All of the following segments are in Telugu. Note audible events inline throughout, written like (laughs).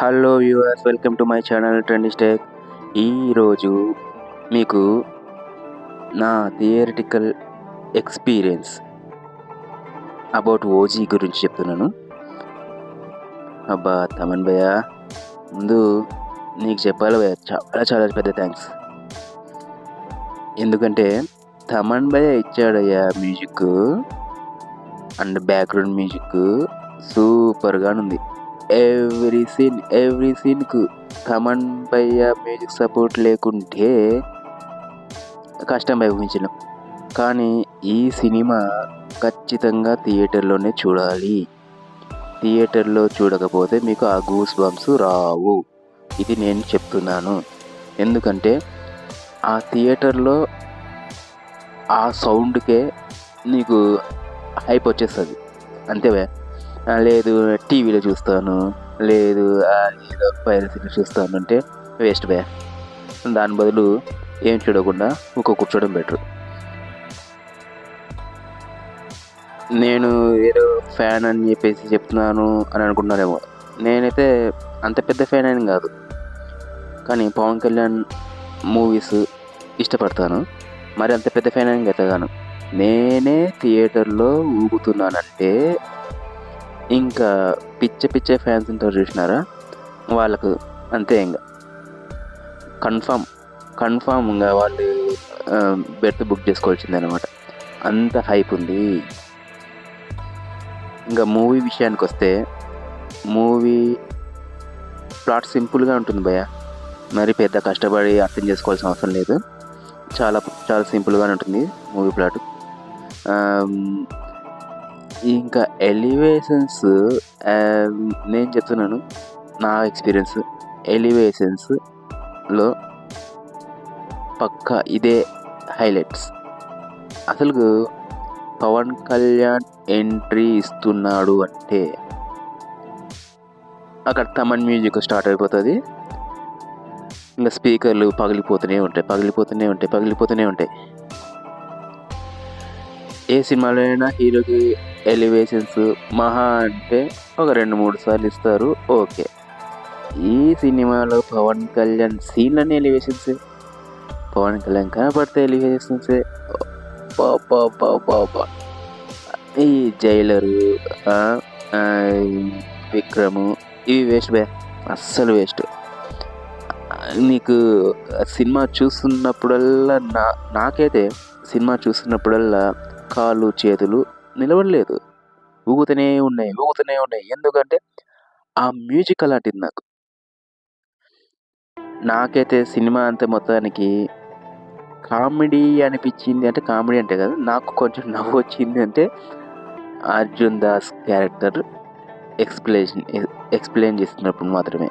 Hello viewers welcome to my channel trend stake ఈరోజు మీకు నా థియరిటికల్ ఎక్స్పీరియన్స్ అబౌట్ ఓజీ గురించి చెప్తున్నాను. అబ్బా తమన్ భయ్య ముందు నీకు చెప్పాలి భయ్య చాలా చాలా పెద్ద థ్యాంక్స్ ఎందుకంటే తమన్ భయ్య ఇచ్చాడయ్యా మ్యూజిక్ అండ్ బ్యాక్గ్రౌండ్ మ్యూజిక్ సూపర్గా ఉంది ఎవ్రీ సీన్ ఎవ్రీ సీన్కు కమన్ భయ్య మ్యూజిక్ సపోర్ట్ లేకుంటే కష్టం భవించడం కానీ ఈ సినిమా ఖచ్చితంగా థియేటర్లోనే చూడాలి థియేటర్లో చూడకపోతే మీకు ఆ గూస్ బంప్స్ రావు ఇది నేను చెప్తున్నాను ఎందుకంటే ఆ థియేటర్లో ఆ సౌండ్కే నీకు హైప్ వచ్చేస్తుంది అంతేవే లేదు టీవీలో చూస్తాను. లేదు ఆ, ఏదో పైరసీలో చూస్తాను అంటే వేస్ట్ బే. దాని బదులు ఏం చూడకుండా ఇంకో కూర్చోవడం బెటర్. నేను ఏదో ఫ్యాన్ అని చెప్పేసి చెప్తున్నాను అని అనుకున్నారేమో నేనైతే అంత పెద్ద ఫ్యాన్ అని కాదు. కానీ పవన్ కళ్యాణ్ మూవీస్ ఇష్టపడతాను. మరి అంత పెద్ద ఫ్యాన్ అని గతగాను నేనే థియేటర్లో ఊగుతున్నానంటే ఇంకా పిచ్చ పిచ్చే ఫ్యాన్స్ ఉంటారు చూసినారా? వాళ్ళకు అంతే ఇంకా కన్ఫామ్ కన్ఫామ్ ఇంకా వాళ్ళు బెర్త్ బుక్ చేసుకోవాల్సిందే అనమాట అంత హైప్ ఉంది. ఇంకా మూవీ విషయానికి వస్తే మూవీ ప్లాట్ సింపుల్గా ఉంటుంది భయ మరి పెద్ద కష్టపడి అర్థం చేసుకోవాల్సిన అవసరం లేదు. చాలా చాలా సింపుల్గానే ఉంటుంది మూవీ ప్లాట్ ఇంకా ఎలివేషన్స్ నేను చెప్తున్నాను నా ఎక్స్పీరియన్స్ ఎలివేషన్స్లో పక్క ఇదే హైలైట్స్ అసలు పవన్ కళ్యాణ్ ఎంట్రీ ఇస్తున్నాడు అంటే అక్కడ తమన్ మ్యూజిక్ స్టార్ట్ అయిపోతుంది. ఇంకా స్పీకర్లు పగిలిపోతూనే ఉంటాయి పగిలిపోతూనే ఉంటాయి పగిలిపోతూనే ఉంటాయి. ఏ సినిమాలో అయినా హీరోకి ఎలివేషన్స్ మహా అంటే ఒక రెండు మూడు సార్లు ఇస్తారు. ఓకే. ఈ సినిమాలో పవన్ కళ్యాణ్ సీన్లన్నీ ఎలివేషన్స్. పవన్ కళ్యాణ్ కనపడితే ఎలివేషన్స్. ఈ జైలరు ఈ విక్రము ఇవి వేస్ట్ బే. అస్సలు వేస్ట్. నీకు సినిమా చూస్తున్నప్పుడల్లా నా నాకైతే సినిమా చూస్తున్నప్పుడల్లా కాళ్ళు చేతులు నిలవడలేదు ఊగుతూనే ఉన్నాయి ఊగుతూనే ఉన్నాయి. ఎందుకంటే ఆ మ్యూజిక్ అలాంటిది నాకు. నాకైతే సినిమా అంతే మొత్తానికి కామెడీ అనిపించింది అంటే కామెడీ అంటే కదా నాకు కొంచెం (laughs) నవ్వు వచ్చింది అంటే Arjun Das character explanation explain చేస్తున్నప్పుడు మాత్రమే.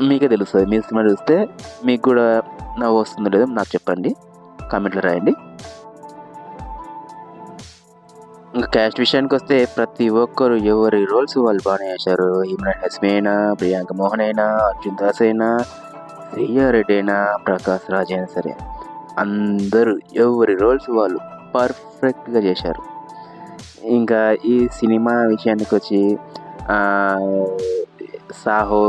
మీకే తెలుస్తుంది. మీరు సినిమా చూస్తే మీకు కూడా నవ్వు వస్తుందో లేదో నాకు చెప్పండి. కామెంట్లో రాయండి. ఇంకా క్యాస్ట్ విషయానికి వస్తే ప్రతి ఒక్కరు ఎవరి రోల్స్ వాళ్ళు బాగానే చేశారు. ఇమ్రాన్ హస్మి అయినా ప్రియాంక మోహన్ అయినా అర్జున్ దాస్ అయినా శ్రీయారెడ్డి అయినా ప్రకాష్ రాజ్ అయినా సరే అందరూ ఎవరి రోల్స్ వాళ్ళు పర్ఫెక్ట్గా చేశారు. ఇంకా ఈ సినిమా విషయానికి వచ్చి సాహో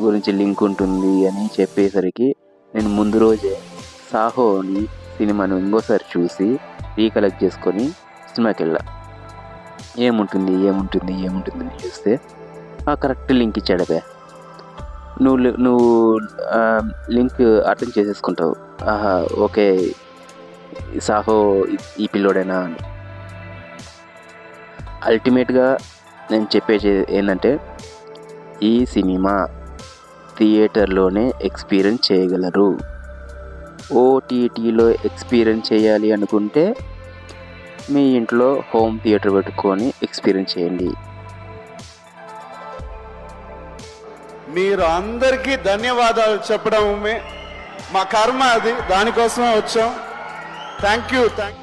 గురించి లింక్ ఉంటుంది అని చెప్పేసరికి నేను ముందు రోజే సాహోని సినిమాను ఇంకోసారి చూసి రీకలెక్ట్ చేసుకొని సినిమాకి వెళ్ళా. ఏముంటుంది ఏముంటుంది ఏముంటుంది అని చూస్తే ఆ కరెక్ట్ లింక్ ఇచ్చాడు అదే నువ్వు నువ్వు లింక్ అర్థం చేసేసుకుంటావు. ఆహా ఓకే సాహో ఈ- ఈ పిల్లోడేనా అని. అల్టిమేట్గా నేను చెప్పేది ఏంటంటే ఈ సినిమా థియేటర్లోనే ఎక్స్పీరియన్స్ చేయగలరు. ఓటీటీలో ఎక్స్పీరియన్స్ చేయాలి అనుకుంటే మీ ఇంట్లో హోమ్ థియేటర్ పెట్టుకొని ఎక్స్పీరియన్స్ చేయండి. మీరు అందరికీ ధన్యవాదాలు చెప్పడమే. మా కర్మ అది దానికోసమే వచ్చాం. Thank you thank